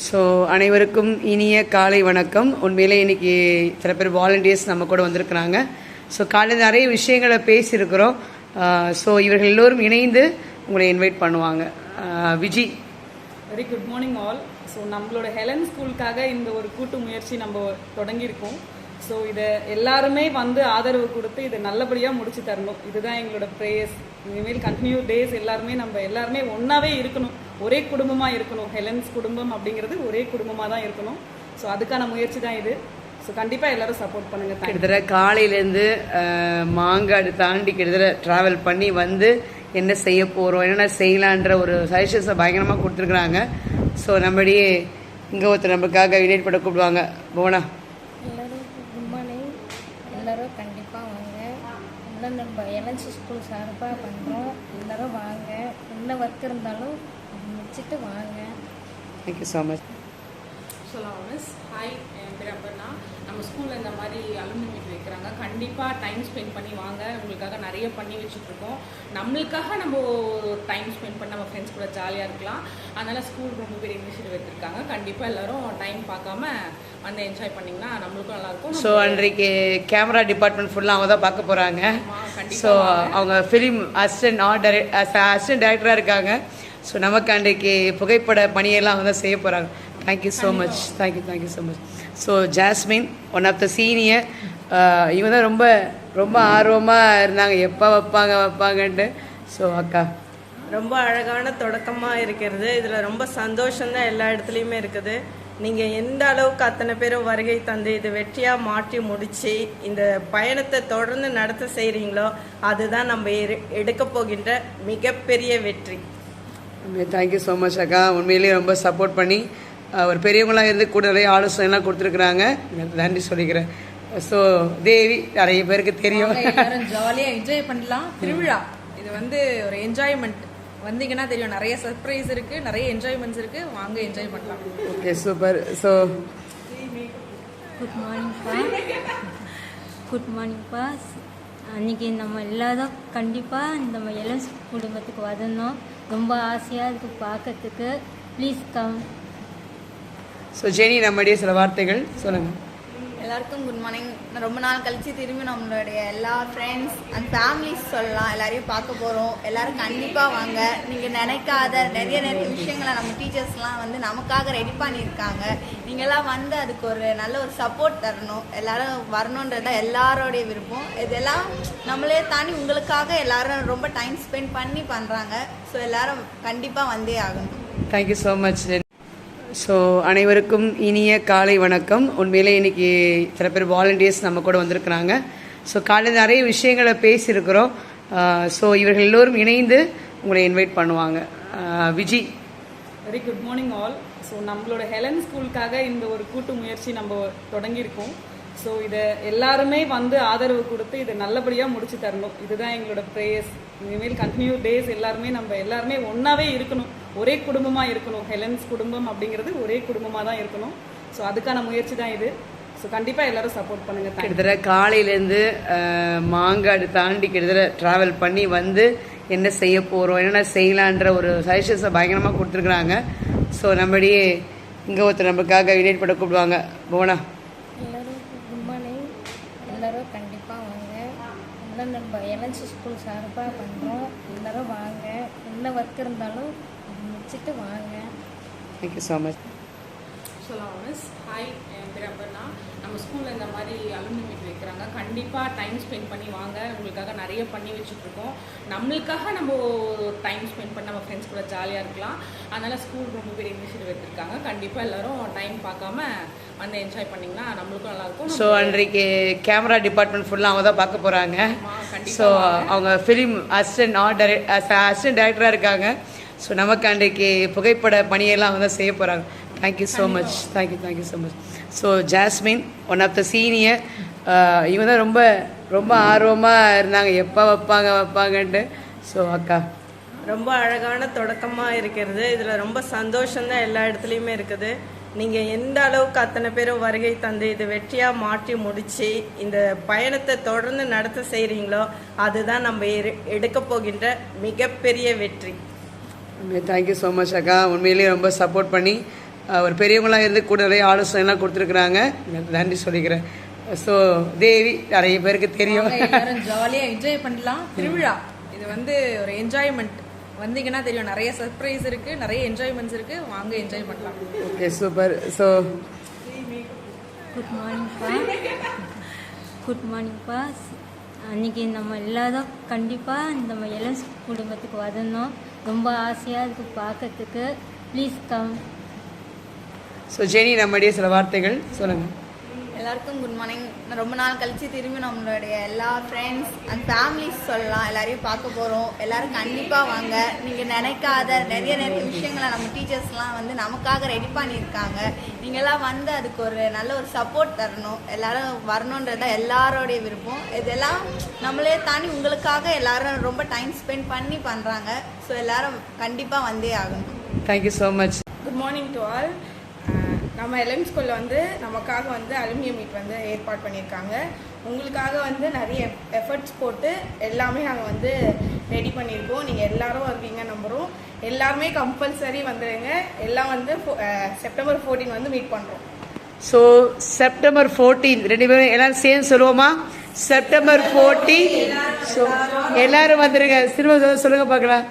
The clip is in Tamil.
ஸோ அனைவருக்கும் இனிய காலை வணக்கம். உண்மையிலே இன்னைக்கு சில பேர் வாலண்டியர்ஸ் நம்ம கூட வந்திருக்கிறாங்க. ஸோ காலையில் நிறைய விஷயங்களை பேசியிருக்கிறோம். ஸோ இவர்கள் எல்லோரும் இணைந்து உங்களை இன்வைட் பண்ணுவாங்க. Viji. Very good morning all so நம்மளோட ஹெலன் ஸ்கூலுக்காக இந்த ஒரு கூட்டு முயற்சி நம்ம தொடங்கியிருக்கோம். ஸோ இதை எல்லாருமே வந்து ஆதரவு கொடுத்து இதை நல்லபடியாக முடிச்சு தரணும். இதுதான் எங்களோட ப்ரேயர்ஸ் இனிமேல் கண்டினியூ டேஸ் எல்லாருமே நம்ம எல்லாருமே ஒன்றாவே இருக்கணும். ஒரே குடும்பமாக இருக்கணும். ஹெலன்ஸ் குடும்பம் அப்படிங்கிறது ஒரே குடும்பமாக தான் இருக்கணும். ஸோ அதுக்கான முயற்சி தான் இது. ஸோ கண்டிப்பாக எல்லாரும் சப்போர்ட் பண்ணுங்க. கிட்டத்தட்ட காலையிலேருந்து மாங்காடு தாண்டி கிட்டத்தட்ட ட்ராவல் பண்ணி வந்து என்ன செய்ய போகிறோம் என்னென்ன செய்யலான்ற ஒரு சஜஷன்ஸை பயங்கரமாக கொடுத்துருக்குறாங்க. ஸோ நம்மடியே இங்கே ஒருத்தர் நம்மளுக்காக இணைட் பண்ண கூப்பிடுவாங்க. போனா. எல்லோரும் குட் மார்னிங் எல்லோரும் கண்டிப்பாக வாங்க. நம்ம எலன்சி ஸ்கூல் சார்பாக பண்ணுறோம் எல்லோரும் வாங்க. என்ன ஒர்க் இருந்தாலும் முடிச்சுட்டு வாங்க. தேங்க்யூ ஸோ மச் சொல்லலாம் மிஸ் ஹாய் என் பேர் அப்பர்னா நம்ம ஸ்கூலில் இந்த மாதிரி அலுமினி மீட் வைக்கிறாங்க. கண்டிப்பாக டைம் ஸ்பெண்ட் பண்ணி வாங்க. உங்களுக்காக நிறைய பண்ணி வச்சுட்ருக்கோம் நம்மளுக்காக நம்ம டைம் ஸ்பெண்ட் பண்ணி நம்ம ஃப்ரெண்ட்ஸ் கூட ஜாலியாக இருக்கலாம். அதனால் ஸ்கூல் ரொம்ப பெரிய இனிஷியேட்டிவ் எடுத்திருக்காங்க. கண்டிப்பாக எல்லாரும் டைம் பார்க்காம வந்து என்ஜாய் பண்ணிங்கன்னா நம்மளுக்கும் நல்லாயிருக்கும். ஸோ அன்றைக்கு கேமரா டிபார்ட்மெண்ட் ஃபுல்லாக அவங்க தான் பார்க்க போகிறாங்க ஸோ அவங்க ஃபிலிம் அசிஸ்டன்ட் ஆர்ட் அசிஸ்டன்ட் டைரக்டராக இருக்காங்க. ஸோ நமக்கு அன்றைக்கு புகைப்பட பணியெல்லாம் அவங்க தான் செய்ய போகிறாங்க thank you so much thank you thank you so much so Jasmine one of the senior இவங்க தான் ரொம்ப ரொம்ப ஆர்வமாக இருந்தாங்க. எப்போ வைப்பாங்க வைப்பாங்கன்ட்டு. ஸோ அக்கா. ரொம்ப அழகான தொடக்கமாக இருக்கிறது. இதில் ரொம்ப சந்தோஷம்தான் எல்லா இடத்துலையுமே இருக்குது. நீங்கள் எந்த அளவுக்கு அத்தனை பேரும் வருகை தந்து இது வெற்றியாக மாற்றி முடித்து இந்த பயணத்தை தொடர்ந்து நடத்த செய்கிறீங்களோ அதுதான் நம்ம எடு- எடுக்கப் போகின்ற மிகப்பெரிய வெற்றி. தேங்க்யூ ஸோ மச் அக்கா. உண்மையிலேயே ரொம்ப சப்போர்ட் பண்ணி ஒரு பெரியவங்களாக இருந்து கூட நிறைய ஆலோசனைலாம் கொடுத்துருக்குறாங்க. நன்றி சொல்லிக்கிறேன். ஸோ தேவி நிறைய பேருக்கு தெரியும். வாங்க, எல்லாரும் ஜாலியா என்ஜாய் பண்ணலாம். திருவிழா இது வந்து ஒரு என்ஜாய்மெண்ட் வந்தீங்கன்னா தெரியும் நிறைய சர்ப்ரைஸ் இருக்கு நிறைய என்ஜாய்மெண்ட்ஸ் இருக்கு. வாங்க என்ஜாய் பண்ணலாம். ஓகே சூப்பர் ஸோ குட் மார்னிங்ப்பா குட் மார்னிங்ப்பா அன்றைக்கி நம்ம எல்லாரும் கண்டிப்பாக நம்ம எலன்ஸ் குடும்பத்துக்கு வரணும். ரொம்ப ஆசையாக இருக்குது பார்க்கறதுக்கு. ப்ளீஸ் கம் ஸோ ஜெனி நம்முடைய சில வார்த்தைகள் சொல்லுங்கள் எல்லாருக்கும் குட் மார்னிங் ரொம்ப நாள் கழிச்சு திரும்பி நம்மளுடைய எல்லா ஃப்ரெண்ட்ஸ் அண்ட் ஃபேமிலிஸ் சொல்லலாம். எல்லாரையும் பார்க்க போகிறோம் எல்லாரும் கண்டிப்பாக வாங்க. நீங்கள் நினைக்காத நிறைய நிறைய விஷயங்களை நம்ம டீச்சர்ஸ்லாம் வந்து நமக்காக ரெடி பண்ணியிருக்காங்க. நீங்களாம் வந்து அதுக்கு ஒரு நல்ல ஒரு சப்போர்ட் தரணும். எல்லாரும் வரணுன்றது தான் எல்லாரோடைய விருப்பம். இதெல்லாம் நம்மளே தாண்டி உங்களுக்காக எல்லாரும் ரொம்ப டைம் ஸ்பெண்ட் பண்ணி பண்ணுறாங்க ஸோ எல்லாரும் கண்டிப்பாக வந்தே ஆகணும். தேங்க்யூ ஸோ மச் ஸோ அனைவருக்கும் இனிய காலை வணக்கம். உண்மையிலே இன்னைக்கு சில பேர் வாலண்டியர்ஸ் நம்ம கூட வந்திருக்கிறாங்க. ஸோ காலையில் நிறைய விஷயங்களை பேசியிருக்கிறோம். ஸோ இவர்கள் எல்லோரும் இணைந்து உங்களை இன்வைட் பண்ணுவாங்க. Viji. Very good morning all so நம்மளோட ஹெலன் ஸ்கூலுக்காக இந்த ஒரு கூட்டு முயற்சி நம்ம தொடங்கியிருக்கோம். ஸோ இதை எல்லாருமே வந்து ஆதரவு கொடுத்து இதை நல்லபடியாக முடிச்சு தரணும். இதுதான் எங்களோட ப்ரேயர்ஸ் இனிமேல் கண்டினியூ டேஸ் எல்லாருமே நம்ம எல்லாருமே ஒன்றாவே இருக்கணும். ஒரே குடும்பமாக இருக்கணும். ஹெலன்ஸ் குடும்பம் அப்படிங்கிறது ஒரே குடும்பமாக தான் இருக்கணும். ஸோ அதுக்கான முயற்சி தான் இது. ஸோ கண்டிப்பாக எல்லாரும் சப்போர்ட் பண்ணுங்க. தேங்க்யூ கிட்டத்தட்ட காலையிலேருந்து மாங்காடு தாண்டி கிட்டத்தட்ட ட்ராவல் பண்ணி வந்து என்ன செய்ய போகிறோம் என்னென்ன செய்யலான்ற ஒரு சஜஷன்ஸை பயங்கரமாக கொடுத்துருக்குறாங்க. ஸோ நம்மடியே இங்கே ஒருத்தர் நம்மளுக்காக இணைட் பண்ண கூப்பிடுவாங்க. போனா. எல்லோரும் குட் மார்னிங் எல்லோரும் கண்டிப்பாக வாங்க. எல்லாம் நம்ம எலன்சி ஸ்கூல் சார்பாக பண்ணுறோம். எல்லோரும் வாங்க. என்ன ஒர்க் இருந்தாலும் முடிச்சுட்டு வாங்க. தேங்க்யூ ஸோ மச் சொல்லலாம் மிஸ் ஹாய் என் பேர் அப்பர்னா ஸ்கூலில் இந்த மாதிரி அலுமினி மீட் வைக்கிறாங்க. கண்டிப்பாக டைம் ஸ்பெண்ட் பண்ணி வாங்க. உங்களுக்காக நிறைய பண்ணி வச்சுட்ருக்கோம் நம்மளுக்காக நம்ம டைம் ஸ்பெண்ட் பண்ணி நம்ம ஃப்ரெண்ட்ஸ் கூட ஜாலியாக இருக்கலாம். அதனால் ஸ்கூல் ரொம்ப பெரிய இனிஷியேட்டிவ் எடுத்திருக்காங்க. கண்டிப்பாக எல்லாரும் டைம் பார்க்காம வந்து என்ஜாய் பண்ணிங்கன்னா நம்மளுக்கும் நல்லாயிருக்கும். ஸோ அன்றைக்கு கேமரா டிபார்ட்மெண்ட் ஃபுல்லாக அவங்க தான் பார்க்க போகிறாங்க ஸோ அவங்க ஃபிலிம் அசிஸ்டன்ட் ஆர்ட் அசிஸ்டன்ட் டைரக்டராக இருக்காங்க. ஸோ நமக்கு அன்றைக்கு புகைப்பட பணியெல்லாம் அவங்க தான் செய்ய போகிறாங்க thank you so much thank you thank you so much so Jasmine one of the senior இவங்க தான் ரொம்ப ரொம்ப ஆர்வமாக இருந்தாங்க. எப்போ வைப்பாங்க வைப்பாங்கன்ட்டு. ஸோ அக்கா. ரொம்ப அழகான தொடக்கமாக இருக்கிறது. இதில் ரொம்ப சந்தோஷம்தான் எல்லா இடத்துலையுமே இருக்குது. நீங்கள் எந்த அளவுக்கு அத்தனை பேரும் வருகை தந்து இது வெற்றியாக மாற்றி முடித்து இந்த பயணத்தை தொடர்ந்து நடத்த செய்கிறீங்களோ அதுதான் நம்ம எடு- எடுக்கப் போகின்ற மிகப்பெரிய வெற்றி. தேங்க்யூ ஸோ மச் அக்கா. உண்மையிலேயே ரொம்ப சப்போர்ட் பண்ணி ஒரு பெரியவங்களாம் இருந்து கூட நிறைய ஆலோசனைலாம் கொடுத்துருக்குறாங்க. நன்றி சொல்லிக்கிறேன். ஸோ தேவி நிறைய பேருக்கு தெரியும். வாங்க, எல்லாரும் ஜாலியா என்ஜாய் பண்ணலாம். திருவிழா இது வந்து ஒரு என்ஜாய்மெண்ட் வந்தீங்கன்னா தெரியும் நிறைய சர்ப்ரைஸ் இருக்கு நிறைய என்ஜாய்மெண்ட்ஸ் இருக்கு. வாங்க என்ஜாய் பண்ணலாம். ஓகே சூப்பர் ஸோ குட் மார்னிங்ப்பா குட் மார்னிங்ப்பா அன்றைக்கி நம்ம எல்லாரும் கண்டிப்பாக நம்ம எலன்ஸ் குடும்பத்துக்கு வரணும். ரொம்ப ஆசையாக இருக்குது பார்க்கறதுக்கு ப்ளீஸ் கம் ஸோ ஜெனி நம்முடைய சில வார்த்தைகள் சொல்லுங்கள் எல்லாருக்கும் குட் மார்னிங் ரொம்ப நாள் கழிச்சு திரும்பி நம்மளுடைய எல்லா ஃப்ரெண்ட்ஸ் அண்ட் ஃபேமிலிஸ் சொல்லலாம். எல்லாரையும் பார்க்க போகிறோம் எல்லாரும் கண்டிப்பாக வாங்க. நீங்கள் நினைக்காத நிறைய நிறைய விஷயங்களை நம்ம டீச்சர்ஸ்லாம் வந்து நமக்காக ரெடி பண்ணியிருக்காங்க. நீங்கள்லாம் வந்து அதுக்கு ஒரு நல்ல ஒரு சப்போர்ட் தரணும். எல்லாரும் வரணுன்றது தான் எல்லாரோடைய விருப்பம். இதெல்லாம் நம்மளே தாண்டி உங்களுக்காக எல்லாரும் ரொம்ப டைம் ஸ்பெண்ட் பண்ணி பண்ணுறாங்க ஸோ எல்லாரும் கண்டிப்பாக வந்தே ஆகணும். Thank you so much good morning to all நம்ம எல்எம் ஸ்கூலில் வந்து நமக்காக வந்து அலுமினியம் மீட் வந்து ஏற்பாடு பண்ணியிருக்காங்க. உங்களுக்காக வந்து நிறைய எஃபர்ட்ஸ் போட்டு எல்லாமே நாங்கள் வந்து ரெடி பண்ணியிருக்கோம். நீங்கள் எல்லாரும் வருவீங்க நம்புகிறோம் எல்லாருமே கம்பல்சரி வந்துடுங்க எல்லாம் வந்து செப்டம்பர் ஃபோர்டீன் வந்து மீட் பண்ணுறோம் ஸோ செப்டம்பர் ஃபோர்டீன் ரெண்டு பேரும் எல்லாரும் சேர்ந்து சொல்லுவோமா? செப்டம்பர் ஃபோர்டீன் ஸோ எல்லாரும் வந்துடுங்க திரும்ப சொல்லுங்க பார்க்கலாம்.